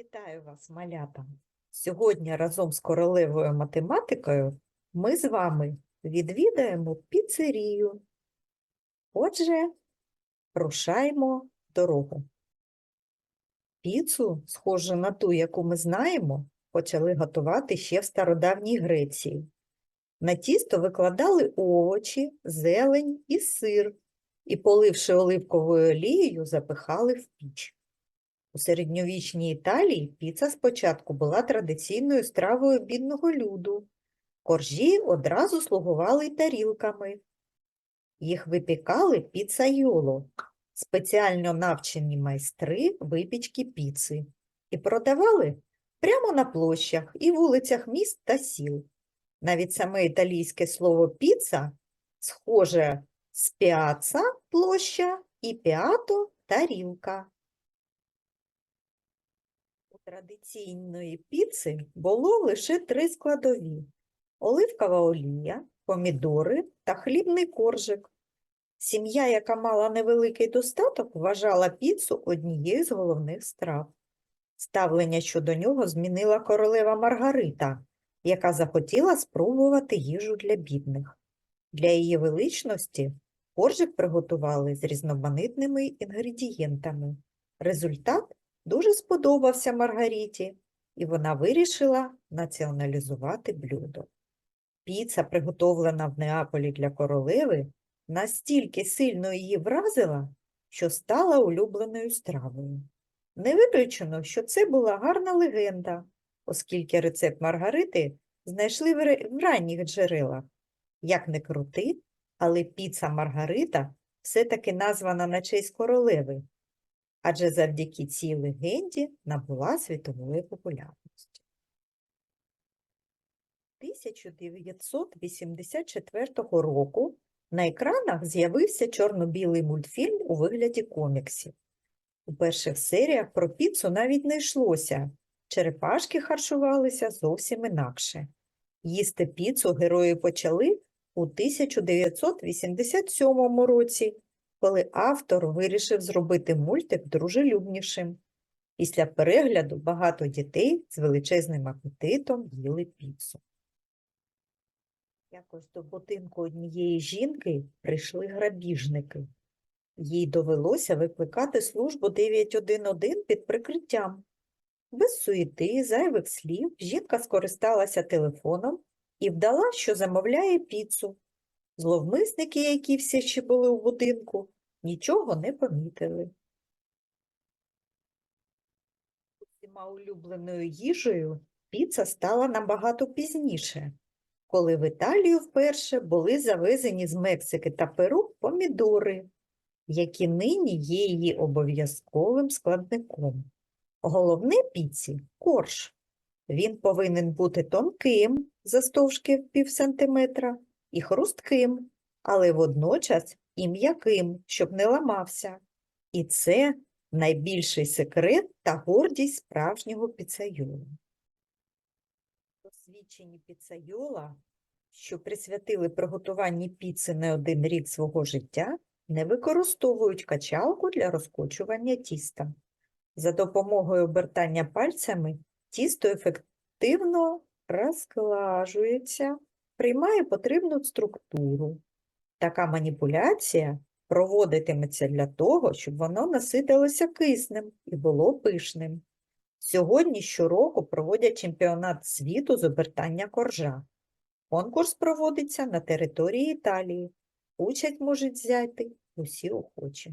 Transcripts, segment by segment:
Вітаю вас, малята! Сьогодні разом з королевою математикою ми з вами відвідаємо піцерію. Отже, рушаємо дорогу. Піцу, схожу на ту, яку ми знаємо, почали готувати ще в стародавній Греції. На тісто викладали овочі, зелень і сир і, поливши оливковою олією, запихали в піч. У середньовічній Італії піца спочатку була традиційною стравою бідного люду. Коржі одразу слугували й тарілками. Їх випікали піцайоло, спеціально навчені майстри випічки піци, і продавали прямо на площах і вулицях міст та сіл. Навіть саме італійське слово піца схоже з піаца – площа і піато – тарілка. Традиційної піци було лише три складові – оливкова олія, помідори та хлібний коржик. Сім'я, яка мала невеликий достаток, вважала піцу однією з головних страв. Ставлення щодо нього змінила королева Маргарита, яка захотіла спробувати їжу для бідних. Для її величності коржик приготували з різноманітними інгредієнтами. Результат дуже сподобався Маргариті, і вона вирішила націоналізувати блюдо. Піца, приготовлена в Неаполі для королеви, настільки сильно її вразила, що стала улюбленою стравою. Не виключено, що це була гарна легенда, оскільки рецепт Маргарити знайшли в ранніх джерелах. Як не крути, але піца Маргарита все-таки названа на честь королеви, адже завдяки цій легенді набула світової популярності. 1984 року на екранах з'явився чорно-білий мультфільм у вигляді коміксів. У перших серіях про піцу навіть не йшлося. Черепашки харчувалися зовсім інакше. Їсти піцу герої почали у 1987 році, коли автор вирішив зробити мультик дружелюбнішим. Після перегляду багато дітей з величезним апетитом їли піцу. Якось до будинку однієї жінки прийшли грабіжники. Їй довелося викликати службу 911 під прикриттям. Без суєти, зайвих слів, жінка скористалася телефоном і вдала, що замовляє піцу. Зловмисники, які всі ще були у будинку, нічого не помітили. Усіма улюбленою їжею піца стала набагато пізніше, коли в Італію вперше були завезені з Мексики та Перу помідори, які нині є її обов'язковим складником. Головне піці – корж. Він повинен бути тонким, завстовшки в пів сантиметра, і хрустким, але водночас і м'яким, щоб не ламався. І це найбільший секрет та гордість справжнього піцайола. Досвідчені піцайола, що присвятили приготуванні піци не один рік свого життя, не використовують качалку для розкочування тіста. За допомогою обертання пальцями тісто ефективно розклажується, приймає потрібну структуру. Така маніпуляція проводитиметься для того, щоб воно наситилося киснем і було пишним. Сьогодні щороку проводять чемпіонат світу з обертання коржа. Конкурс проводиться на території Італії. Участь можуть взяти усі охочі.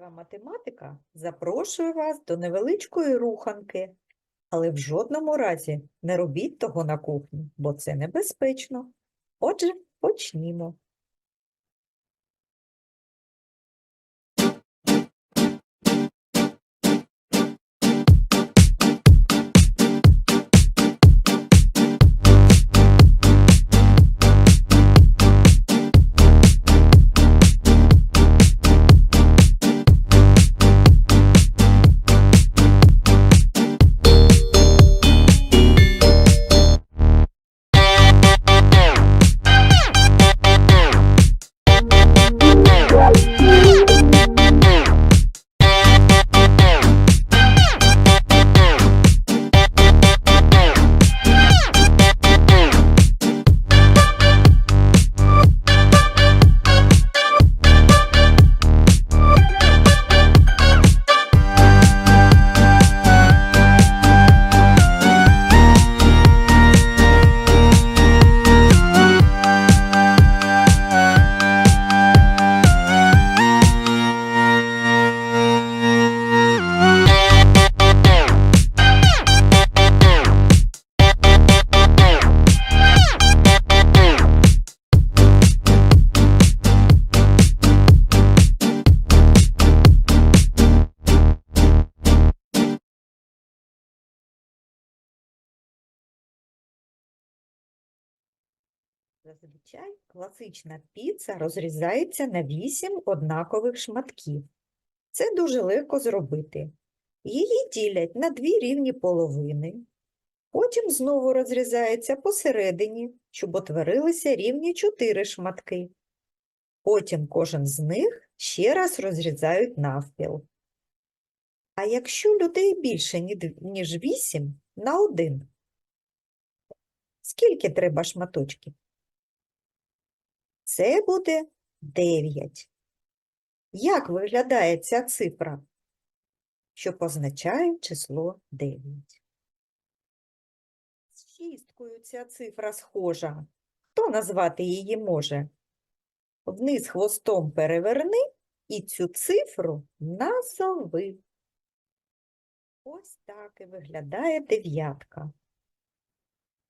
Королева математика запрошує вас до невеличкої руханки, але в жодному разі не робіть того на кухні, бо це небезпечно. Отже, почнімо. Зазвичай класична піца розрізається на 8 однакових шматків. Це дуже легко зробити. Її ділять на дві рівні половини, потім знову розрізається посередині, щоб утворилися рівні 4 шматки. Потім кожен з них ще раз розрізають навпіл. А якщо людей більше, ніж 8 на один, скільки треба шматочків? Це буде 9. Як виглядає ця цифра, що позначає число 9? З шісткою ця цифра схожа. Хто назвати її може? Вниз хвостом переверни і цю цифру назови. Ось так і виглядає дев'ятка.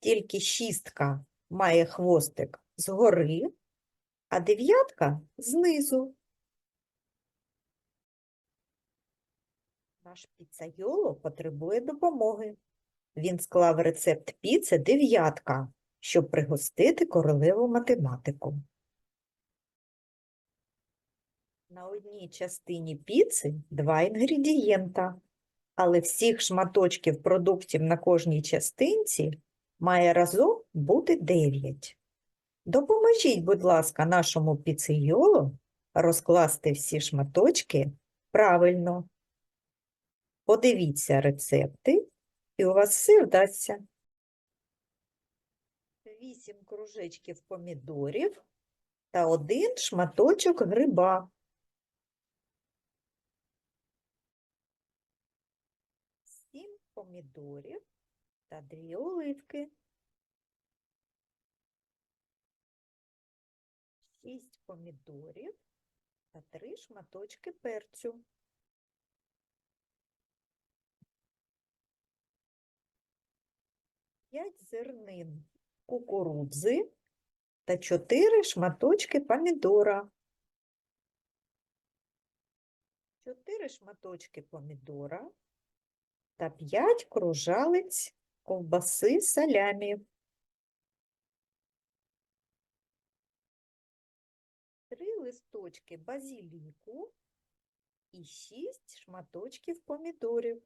Тільки шістка має хвостик згори, а дев'ятка знизу. Наш піцайоло потребує допомоги. Він склав рецепт піци дев'ятка, щоб пригостити королеву математику. На одній частині піци два інгредієнта, але всіх шматочків продуктів на кожній частинці має разом бути 9. Допоможіть, будь ласка, нашому піцейолу розкласти всі шматочки правильно. Подивіться рецепти, і у вас все вдасться. 8 кружечків помідорів та один шматочок гриба. 7 помідорів та 2 оливки. 6 помідорів та 3 шматочки перцю. П'ять зернин кукурудзи та 4 шматочки помідора. 4 шматочки помідора та 5 кружалиць ковбаси салямі. Листочки базіліку і 6 шматочків помідорів.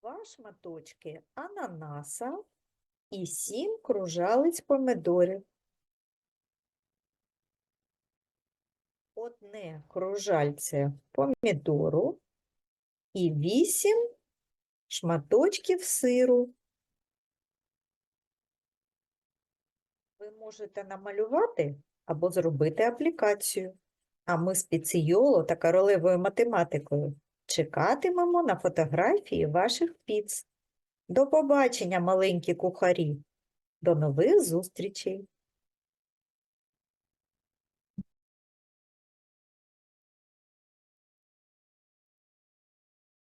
Два шматочки ананаса і 7 кружалиць помідорів. Одне кружальце помідору і 8 шматочків сиру. Ви можете намалювати або зробити аплікацію. А ми з піційоло та королевою математикою чекатимемо на фотографії ваших піц. До побачення, маленькі кухарі. До нових зустрічей!